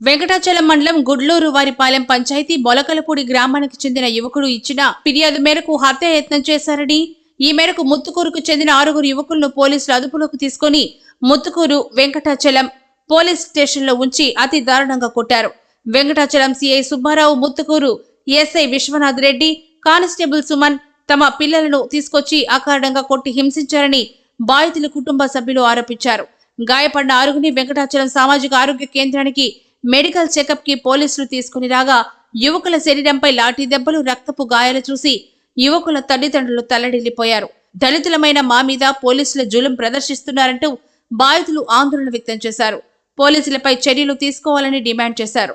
వెంకటాచలం మండలం గుడ్లూరు వారిపాలెం పంచాయతీ బొలకలపూడి గ్రామానికి చెందిన యువకుడు ఇచ్చిన ఫిర్యాదు మేరకు హత్యాయత్నం చేశారని ఈ మేరకు ముత్తుకూరుకు చెందిన ఆరుగురు యువకులను పోలీసులు అదుపులోకి తీసుకొని ముత్తుకూరు వెంకటాచలం పోలీస్ స్టేషన్లో ఉంచి అతి దారుణంగా కొట్టారు. Venkatachalam CI Subbarao Muthukur SI Viswanath Reddy constable Suman తమ పిల్లలను తీసుకొచ్చి అకారణంగా కొట్టి హింసించారని బాధితుల కుటుంబ సభ్యులు ఆరోపించారు. గాయపడిన ఆరుగురిని వెంకటాచలం సామాజిక ఆరోగ్య కేంద్రానికి మెడికల్ చెకప్కి పోలీసులు తీసుకుని రాగా యువకుల శరీరంపై లాఠీ దెబ్బలు రక్తపు గాయాలు చూసి యువకుల తల్లిదండ్రులు తల్లడిల్లిపోయారు. దళితులమైన మా మీద పోలీసుల జులుం ప్రదర్శిస్తున్నారంటూ బాధితులు ఆందోళన వ్యక్తం చేశారు. పోలీసులపై చర్యలు తీసుకోవాలని డిమాండ్ చేశారు.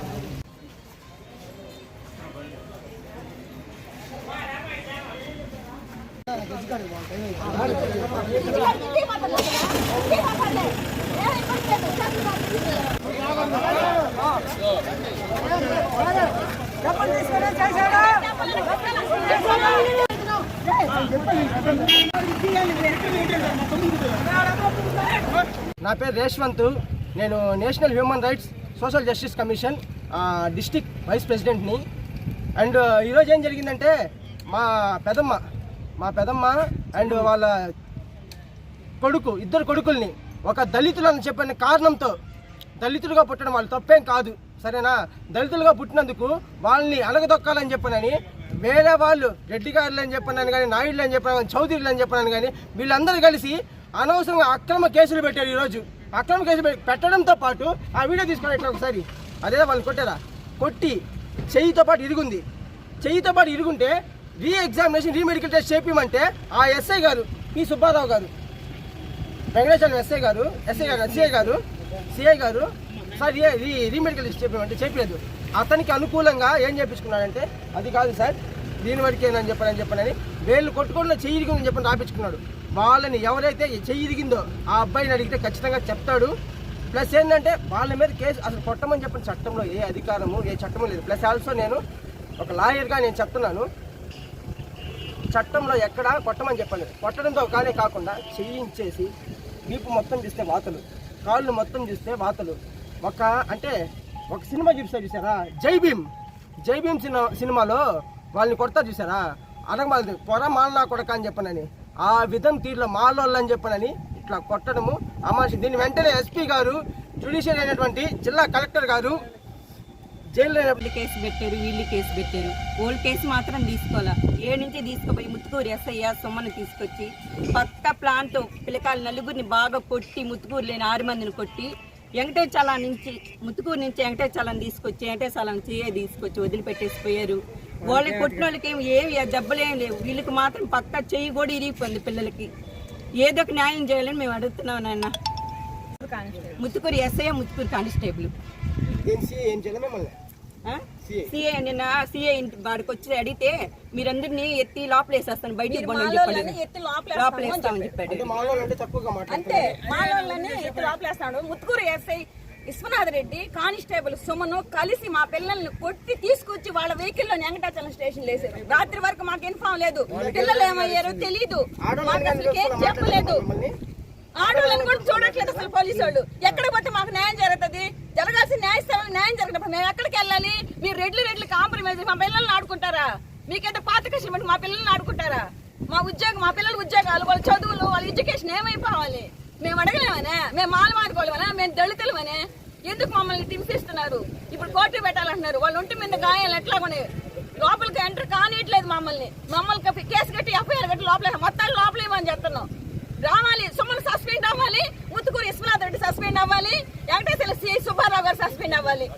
నా పేరు రేష్వంత్. నేను national human rights social justice commission district vice ప్రెసిడెంట్ని. And ఈరోజు ఏం జరిగిందంటే మా పెదమ్మ మా పెదమ్మ అండ్ వాళ్ళ కొడుకు ఇద్దరు కొడుకుల్ని ఒక దళితులు అని చెప్పిన కారణంతో దళితులుగా పుట్టడం వాళ్ళు తప్పేం కాదు సరేనా? దళితులుగా పుట్టినందుకు వాళ్ళని అలగదొక్కాలని చెప్పనని వేరే వాళ్ళు రెడ్డి గారులు అని చెప్పనని కానీ నాయుడులు అని చెప్పిన చౌదరిలు అని చెప్పనని కానీ వీళ్ళందరూ కలిసి అనవసరంగా అక్రమ కేసులు పెట్టారు ఈరోజు. అక్రమ కేసులు పెట్టడంతో పాటు ఆ వీడియో తీసుకుని ఇట్లా ఒకసారి. అదే వాళ్ళు కొట్టారా? కొట్టి చెయ్యితో పాటు ఇరుగుంది. చెయ్యితో పాటు ఇరుగుంటే re examination re medical test చేపించమంటే ఆ ఎస్ఐ గారు పి సుబ్బారావు గారు వెంకటేశ్వర ఎస్ఐ గారు ఎస్ఐ గారు సిఐ గారు సిఐ గారు సార్ ఏ రీ రీమెడికల్ టెస్ట్ చేపించమంటే చెప్పలేదు అతనికి అనుకూలంగా ఏం చేపించుకున్నాడంటే అది కాదు సార్ దీని వరకేనని చెప్పని చెప్పనని వేళ్ళు కొట్టుకుండా చెయ్యిరిగిందని చెప్పని రాపించుకున్నాడు. వాళ్ళని ఎవరైతే చెయ్యిరిగిందో ఆ అబ్బాయిని అడిగితే ఖచ్చితంగా చెప్తాడు. ప్లస్ ఏంటంటే వాళ్ళ మీద కేసు అసలు కొట్టమని చెప్పిన చట్టంలో ఏ అధికారము ఏ చట్టము లేదు. ప్లస్ ఆల్సో నేను ఒక లాయర్గా నేను చెప్తున్నాను. చట్టంలో ఎక్కడ కొట్టమని చెప్పండి కొట్టడంతో కానీ కాకుండా చేయించేసి వీపు మొత్తం చూస్తే వాతలు కాళ్ళు మొత్తం చూస్తే వాతలు. ఒక అంటే ఒక సినిమా చూపిస్తారు చూసారా జై భీమ్. జై భీమ్ సినిమా సినిమాలో వాళ్ళని కొడతా చూసారా అనగమాలి పొర మాలనా కొడక అని చెప్పనని ఆ విధం తీరులో మాలోళ్ళు అని చెప్పనని ఇట్లా కొట్టడము అమాషి దీని వెంటనే ఎస్పీ గారు జ్యుడిషియల్ అయినటువంటి జిల్లా కలెక్టర్ గారు వీళ్ళు కేసు పెట్టారు వీళ్ళు కేసు పెట్టారు. ఓల్డ్ కేసు మాత్రం తీసుకోవాలా? ఏడు నుంచి తీసుకుపోయి ముత్తుకూరు ఎస్ఐ సొమ్మను తీసుకొచ్చి పక్క ప్లాన్తో పిల్లకాయలు నలుగురిని బాగా కొట్టి ముత్తుకూరు లేని ఆరు మందిని కొట్టి వెంకటేశ్వరం నుంచి ముత్తుకూరు నుంచి వెంకటేశ్వరం తీసుకొచ్చి వెంకటేశ్వరం చేయే తీసుకొచ్చి వదిలిపెట్టేసిపోయారు. వాళ్ళకి కొట్టిన వాళ్ళకి ఏమి ఏమి దెబ్బలు ఏం లేవు. వీళ్ళకి మాత్రం పక్క చెయ్యి కూడా ఇరిగిపోయింది పిల్లలకి. ఏదో ఒక న్యాయం చేయాలని మేము అడుగుతున్నాం నాన్న ముత్తుకూరు ఎస్ఐ ముత్తుకూరు కానిస్టేబుల్. ఏం ఏం చేయాలి మిమ్మల్ని. సిఏ నిన్న సిఏ ఇంటి వాడికి వచ్చి అడిగితే మీరందరినీ ఎత్తి లోపల వేసేస్తాను బయటికి లోపల వేస్తామని చెప్పాడు. అంటే అంతే మాలోళ్ళని ఇతర లోపలేస్తున్నాడు ముత్తుకూరు ఎస్ఐ విశ్వనాథ్ రెడ్డి కానిస్టేబుల్ సుమను కలిసి మా పిల్లల్ని కొట్టి తీసుకొచ్చి వాళ్ళ వెహికల్లో వెంకటాచలం స్టేషన్ వేసారు రాత్రి వరకు మాకు ఇన్ఫామ్ లేదు. పిల్లలు ఏమయ్యారో తెలియదు మాకు అసలు ఏం చెప్పలేదు. ఆడవాళ్ళని కూడా చూడట్లేదు అసలు పోలీసు వాళ్ళు ఎక్కడ పోతే మాకు న్యాయం జరుగుతుంది? జరగాల్సిన న్యాయస్థానం న్యాయం ఇప్పుడు మేము ఎక్కడికి వెళ్ళాలి? మీరు రెడ్లు రెడ్లు కాంప్రమైజ్ మా పిల్లల్ని ఆడుకుంటారా? మీకైతే పాత కష్టం మా పిల్లల్ని ఆడుకుంటారా? మా ఉద్యోగం మా పిల్లల ఉద్యోగాలు వాళ్ళ చదువులు వాళ్ళ ఎడ్యుకేషన్ ఏమైపోవాలి? మేము అడగలేమనే? మేము మాలు మాడుకోలేమనే మేము దళితులమనే? ఎందుకు మమ్మల్ని హింసిస్తున్నారు? ఇప్పుడు కోర్టు పెట్టాలంటున్నారు. వాళ్ళు ఒంటి మీద గాయాలు ఎట్లా ఉన్నాయి లోపలికి ఎంటర్ కానియట్లేదు మమ్మల్ని. మమ్మల్ని కేసు కట్టి ఎఫ్ఐఆర్ కట్టి లోపల మొత్తాలు లోపల ఇవ్వని చెప్తున్నాం. రావాలి. సుమన్ సస్పెండ్ అవ్వాలి. ముత్తుకూరు విశ్వనాథ్ రెడ్డి సస్పెండ్ అవ్వాలి. వెంకటేశ్వర సి సుబ్బారావు గారు సస్పెండ్ అవ్వాలి.